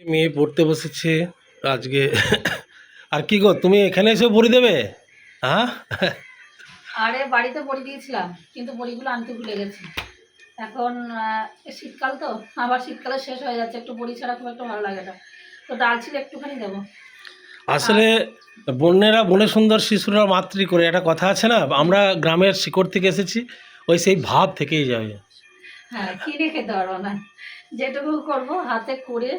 মেয়ে পড়তে বসেছে আজকে আর কি গো তুমি এখানে এসে পড়ি দেবে? হ্যাঁ? আরে বাড়িতে পড়ি দিয়েছিলাম কিন্তু বড়িগুলো আনতে ভুলে গেছি। এখন শীতকাল তো আবার শীতকালে শেষ হয়ে যাচ্ছে একটু বড়ি ছাড়া খুব একটা ভালো লাগে না। তো ডাল ছিল একটুখানি দেবো। আসলে বন্যেরা বনে সুন্দর শিশুরা মাতৃ করে একটা কথা আছে না আমরা গ্রামের শিকড় থেকে এসেছি ওই সেই ভাব থেকেই যাবে হ্যাঁ কিনে খেতে পারব না। যেটুকু করব হাতে করে।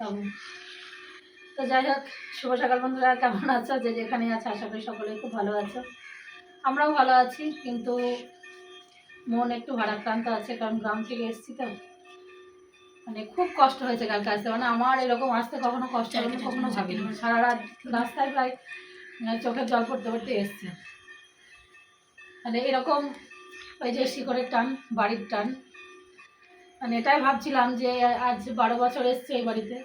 তো যাই হোক শুভ সকাল বন্ধুরা কেমন আছো? যে যেখানে আছে আশা করি সকলে খুব ভালো আছো। আমরাও ভালো আছি কিন্তু মন একটু ভারাক্রান্ত আছে কারণ গ্রাম থেকে এসেছি তো। মানে খুব কষ্ট হয়েছে কালকে আসতে। মানে আমার এরকম আসতে কখনো কষ্ট হবে না, কখনো ভাবিনি। সারা রাত রাস্তায় প্রায় মানে চোখের জল পড়তে পড়তে এসছে। মানে এরকম ওই যে শিকড়ের টান বাড়ির টান মানে এটাই ভাবছিলাম যে আজ বারো বছর এসছে এই বাড়িতে।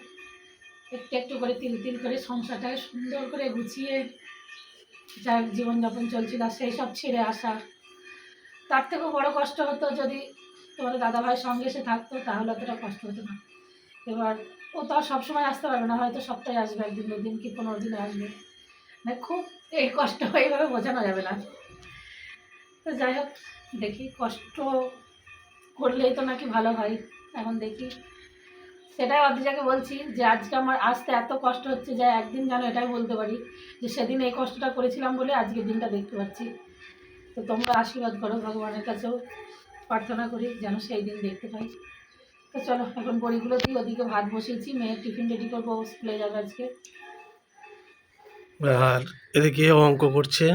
একটু একটু করে তিল তিল করে সংসারটাকে সুন্দর করে গুছিয়ে যা জীবনযাপন চলছিল সেই সব ছেড়ে আসা। তার থেকেও বড় কষ্ট হতো যদি তোমার দাদাভাই সঙ্গে এসে থাকতো, তাহলে অতটা কষ্ট হতো না। এবার ও তো আর সবসময় আসতে পারবে না, হয়তো সপ্তাহে আসবে একদিন দুদিন কি পনেরো দিনে আসবে। মানে খুব এই কষ্ট, এইভাবে বোঝানো যাবে না। তো যাই হোক, দেখি কষ্ট করলেই তো নাকি ভালো হয়। এখন দেখি। সেটাই অদ্রিজাকে বলছি যে, আজকে আমার আসতে এত কষ্ট হচ্ছে যে, একদিন যেন এটাই বলতে পারি যে, সেদিন এই কষ্টটা করেছিলাম বলে আজকের দিনটা দেখতে পাচ্ছি। তো তোমরা আশীর্বাদ করো ভগবানের কাছেও। প্রার্থনা করি যেন সেই দিন দেখতে পাই। তো চলো, এখন বড়িগুলো দিয়ে ওদিকে ভাত বসিয়েছি, মেয়ের টিফিন রেডি করব স্কুলে যাবে আজকে। আর এদিকে অঙ্ক করছে।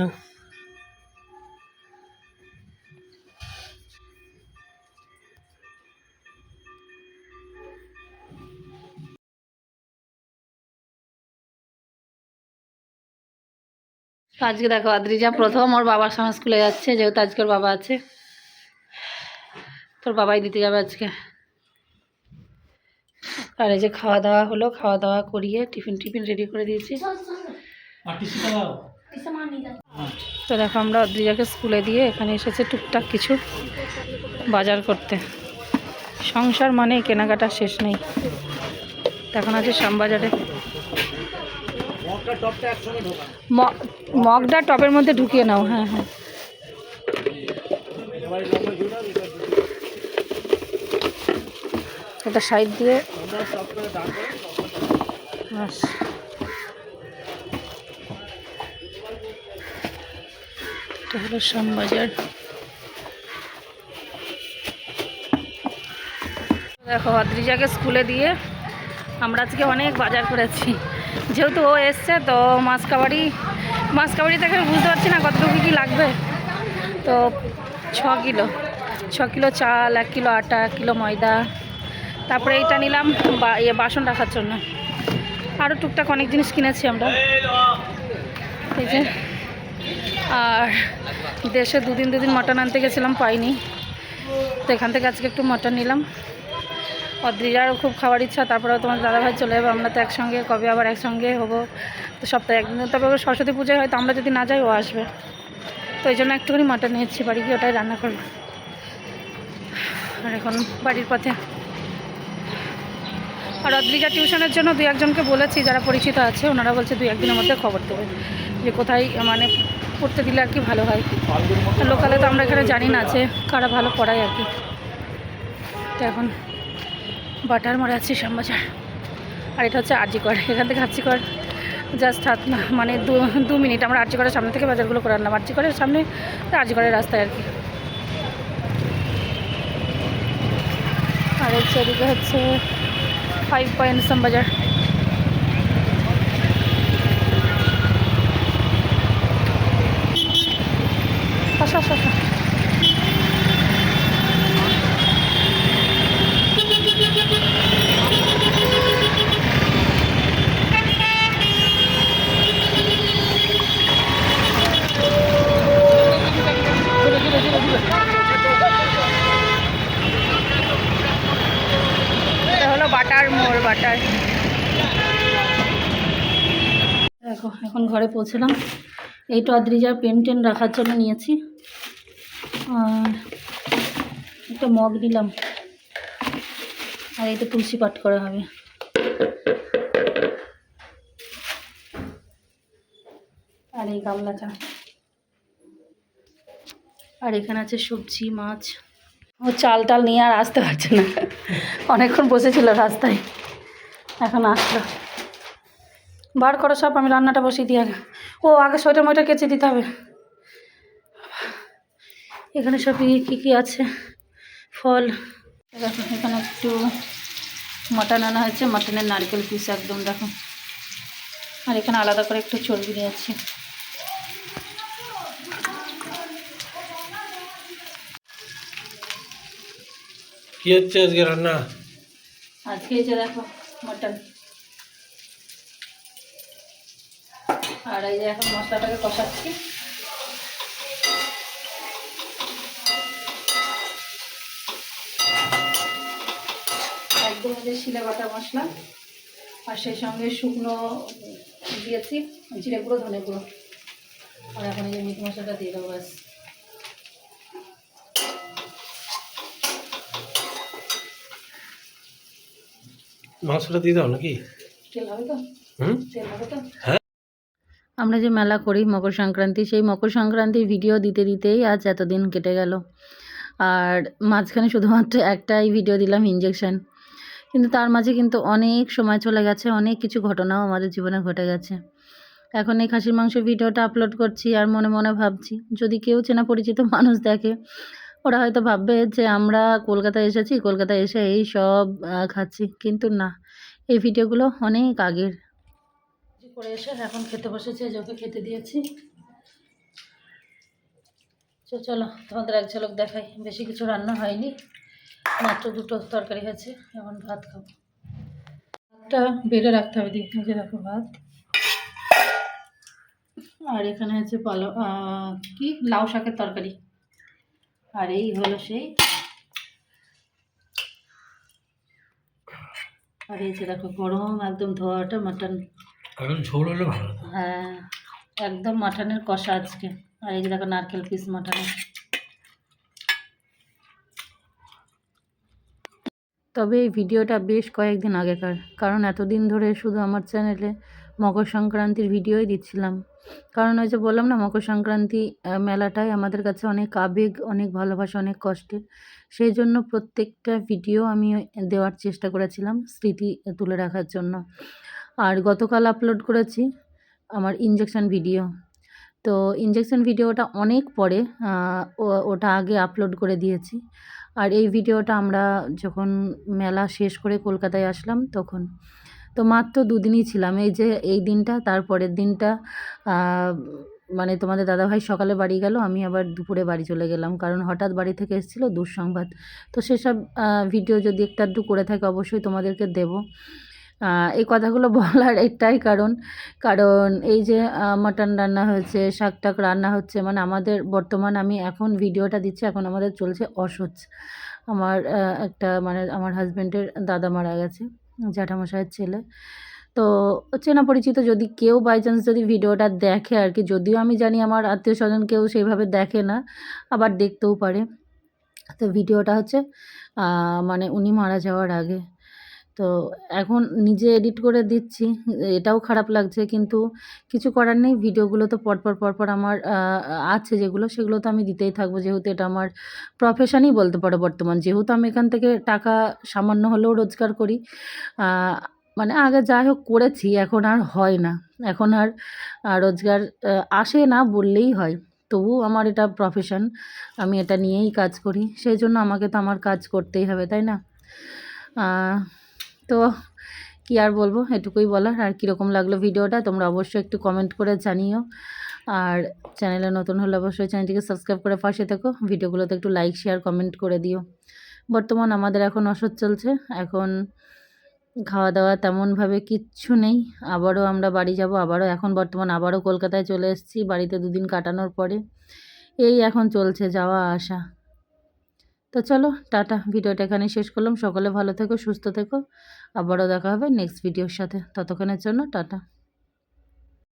তো আজকে দেখো আদ্রিজা প্রথম ওর বাবার সঙ্গে স্কুলে যাচ্ছে যেহেতু আজকে ওর বাবা আছে। তোর বাবাই দিতে যাবে আজকে। আর এই যে খাওয়া দাওয়া হলো খাওয়া দাওয়া করিয়ে টিফিন টিফিন রেডি করে দিয়েছি। তো দেখো আমরা অদ্রিজাকে স্কুলে দিয়ে এখানে এসেছে টুকটাক কিছু বাজার করতে। সংসার মানে কেনাকাটা শেষ নেই। এখন আছে শ্যামবাজারে। মগটা টবের মধ্যে ঢুকিয়ে নাও হ্যাঁ হ্যাঁ। এটা সাইড দিয়ে। এটা হলো শ্যামবাজার। দেখো অদ্রিজাকে স্কুলে দিয়ে আমরা আজকে অনেক বাজার করেছি। যেহেতু ও এসছে, তো মাছ কাবাড়ি মাছ কাবাড়ি বুঝতে পারছি না কতটুকু কী লাগবে। তো ছ কিলো ছ কিলো চাল, এক কিলো আটা, এক কিলো ময়দা। তারপরে এইটা নিলাম বা ইয়ে বাসন রাখার জন্য। আরও টুকটাক অনেক জিনিস কিনেছি আমরা। এই যে, আর দেশে দুদিন দুদিন মটন আনতে গেছিলাম, পাইনি। তো এখান থেকে আজকে একটু মটন নিলাম। অদ্রিজারও খুব খাওয়ার ইচ্ছা তারপরে তোমার দাদাভাই চলে যাবে, আমরা তো একসঙ্গে, কবে আবার একসঙ্গে হব? তো সপ্তাহে একদিন, তবে সরস্বতী পুজোয় হয়তো আমরা যদি না যাই, ও আসবে। তো এই জন্য একটুখানি মাটন নিয়েছি, বাড়ি গিয়ে ওটাই রান্না করব। আর এখন বাড়ির পথে। আর অদ্রিজা টিউশনের জন্য দু একজনকে বলেছি, যারা পরিচিত আছে, ওনারা বলছে দু একদিনের মধ্যে খবর দেবে, যে কোথায় মানে পড়তে দিলে আর কি ভালো হয়। লোকালে তো আমরা এখানে জানি না যে কারা ভালো পড়ায় আর কি। তো এখন বাটার মারা আছি শ্যামবাজার। আর এটা হচ্ছে আরজিকর এখান থেকে আরজিকর জাস্ট হাত না মানে দু দু মিনিট আমরা আরজিকরের সামনে থেকে বাজারগুলো করে আনলাম। আরজিকরের সামনে আরজিকরের রাস্তায় আর কি। আর হচ্ছে এদিকে হচ্ছে ফাইভ পয়েন্ট শ্যামবাজার আসো আসো আসো এটা হলো বাটার মোড় বাটার দেখো এখন ঘরে পৌঁছলাম। এইটা অদ্রিজার পেন টেন রাখার জন্য নিয়েছি। আর একটা মগ নিলাম। আর এইটা তুলসী পাঠ করা হবে। আর এই গামলাটা। আর এখানে আছে সবজি, মাছ। ও চাল টাল নিয়ে আর আসতে পারছে না। অনেকক্ষণ বসেছিল রাস্তায়। এখন আসলো। বার করো সব আমি রান্নাটা বসিয়ে দিই আগে। ও আগে সোয়েটার মোয়েটার কেচে দিতে হবে। এখানে সব কী কী আছে? ফল। দেখো এখানে একটু মাটন আনা হয়েছে। মাটনের নারকেল পিস একদম দেখো। আর এখানে আলাদা করে একটু চর্বি নিয়েছি। কি হচ্ছে আজকে রান্না? আজকে এই যে দেখো মাটন। আর এই যে এখন মশলাটাকে কষাচ্ছি। একদম যে শিলে বাটা মশলা আর সেই সঙ্গে শুকনো দিয়েছি জিরে গুঁড়ো ধনে গুঁড়ো। আর এখন এই যে মিট মশলাটা দিয়ে দেবো ব্যাস। মাংসটা দিয়ে দাও নাকি? তেল হবে তো? হুম? তেল হবে তো? হ্যাঁ। আমরা যে মেলা করি মকর সংক্রান্তি, সেই মকর সংক্রান্তির ভিডিও দিতে দিতেই আজ এতদিন কেটে গেল। আর মাঝখানে শুধুমাত্র একটাই ভিডিও দিলাম ইঞ্জেকশন কিন্তু তার মাঝে কিন্তু অনেক সময় চলে গেছে, অনেক কিছু ঘটনাও আমাদের জীবনে ঘটে গেছে। এখন এই খাসির মাংস ভিডিওটা আপলোড করছি আর মনে মনে ভাবছি, যদি কেউ চেনা পরিচিত মানুষ দেখে, ওরা হয়তো ভাববে যে আমরা কলকাতায় এসেছি, কলকাতায় এসে এই সব খাচ্ছি। কিন্তু না, এই ভিডিওগুলো অনেক আগের। করে এসে এখন খেতে বসেছে যোকে খেতে দিয়েছি। তো চলো, তোমাদের এক ঝলক দেখাই। বেশি কিছু রান্না হয়নি। মাত্র দুটো তরকারি হয়েছে, এখন ভাত খাব। ভাতটা বেড়ে রাখতে হবে দিয়ে যে দেখো ভাত। আর এখানে আছে পালো কি? লাউ শাকের তরকারি। আর এই হলো সেই। আর এই যে দেখো গরম একদম ধোয়াটা মাটন। ঝোল হলে ভালো হ্যাঁ একদম মাটনের কষা আজকে। আর এই দেখো নারকেল পিস মাটনের তবে এই ভিডিওটা বেশ কয়েকদিন আগেকার, কারণ এতদিন ধরে শুধু আমার চ্যানেলে মকর সংক্রান্তির ভিডিওই দিচ্ছিলাম। কারণ ওই যে বললাম না, মকর সংক্রান্তি মেলাটাই আমাদের কাছে অনেক আবেগ, অনেক ভালোবাসা, অনেক কষ্টের। সেই জন্য প্রত্যেকটা ভিডিও আমি দেওয়ার চেষ্টা করেছিলাম স্মৃতি তুলে রাখার জন্য। আর গতকাল আপলোড করেছি আমার ইঞ্জেকশন ভিডিও তো ইঞ্জেকশন ভিডিওটা অনেক পরে ওটা আগে আপলোড করে দিয়েছি। আর এই ভিডিওটা আমরা যখন মেলা শেষ করে কলকাতায় আসলাম তখন। তো মাত্র দুদিনই ছিলাম। এই যে এই দিনটা তারপরের দিনটা মানে তোমাদের দাদাভাই সকালে বাড়ি গেল, আমি আবার দুপুরে বাড়ি চলে গেলাম। কারণ হঠাৎ বাড়ি থেকে এসেছিল দুঃসংবাদ। তো সেসব ভিডিও যদি একটা করে থাকে, অবশ্যই তোমাদেরকে দেবো। এই কথাগুলো বলার একটাই কারণ। কারণ এই যে মাটন রান্না হয়েছে, শাক টাক রান্না হচ্ছে মানে আমাদের বর্তমান আমি এখন ভিডিওটা দিচ্ছি, এখন আমাদের চলছে অসহ্য। আমার একটা মানে আমার হাজব্যান্ডের দাদা মারা গেছে, জ্যাঠামশাইয়ের ছেলে। তো চেনা পরিচিত যদি কেউ বাই চান্স যদি ভিডিওটা দেখে আর কি, যদিও আমি জানি আমার আত্মীয় স্বজন কেউ সেইভাবে দেখে না, আবার দেখতেও পারে। তো ভিডিওটা হচ্ছে মানে উনি মারা যাওয়ার আগে। তো এখন নিজে এডিট করে দিচ্ছি। এটাও খারাপ লাগছে কিন্তু কিছু করার নেই। ভিডিওগুলো তো পরপর পরপর আমার আছে যেগুলো, সেগুলো তো আমি দিতেই থাকব। যেহেতু এটা আমার প্রফেশনই বলতে পারো বর্তমান। যেহেতু আমি এখান থেকে টাকা সামান্য হলেও রোজগার করি মানে আগে যাই হোক করেছি, এখন আর হয় না। এখন আর রোজগার আসে না বললেই হয়। তবু আমার এটা প্রফেশন আমি এটা নিয়েই কাজ করি। সেই জন্য আমাকে তো আমার কাজ করতেই হবে, তাই না? তো কি আর বলব, এটুকুই বলার। আর কীরকম লাগল ভিডিওটা, তোমরা অবশ্যই একটু কমেন্ট করে জানিও। আর চ্যানেলে নতুন হলে অবশ্যই চ্যানেলটিকে সাবস্ক্রাইব করে পাশে থেকো। ভিডিওগুলোতে একটু লাইক শেয়ার কমেন্ট করে দিও। বর্তমান আমাদের এখন অসৎ চলছে। এখন খাওয়া দাওয়া তেমনভাবে কিচ্ছু নেই। আবারও আমরা বাড়ি যাব, আবারও এখন বর্তমান আবারও কলকাতায় চলে এসেছি। বাড়িতে দুদিন কাটানোর পরে এই এখন চলছে যাওয়া, আসা। তো চলো, টাটা। ভিডিওটা এখানে শেষ করলাম। সকলে ভালো থেকো, সুস্থ থেকো। আবারও দেখা হবে নেক্সট ভিডিওর সাথে। ততক্ষণের জন্য টাটা।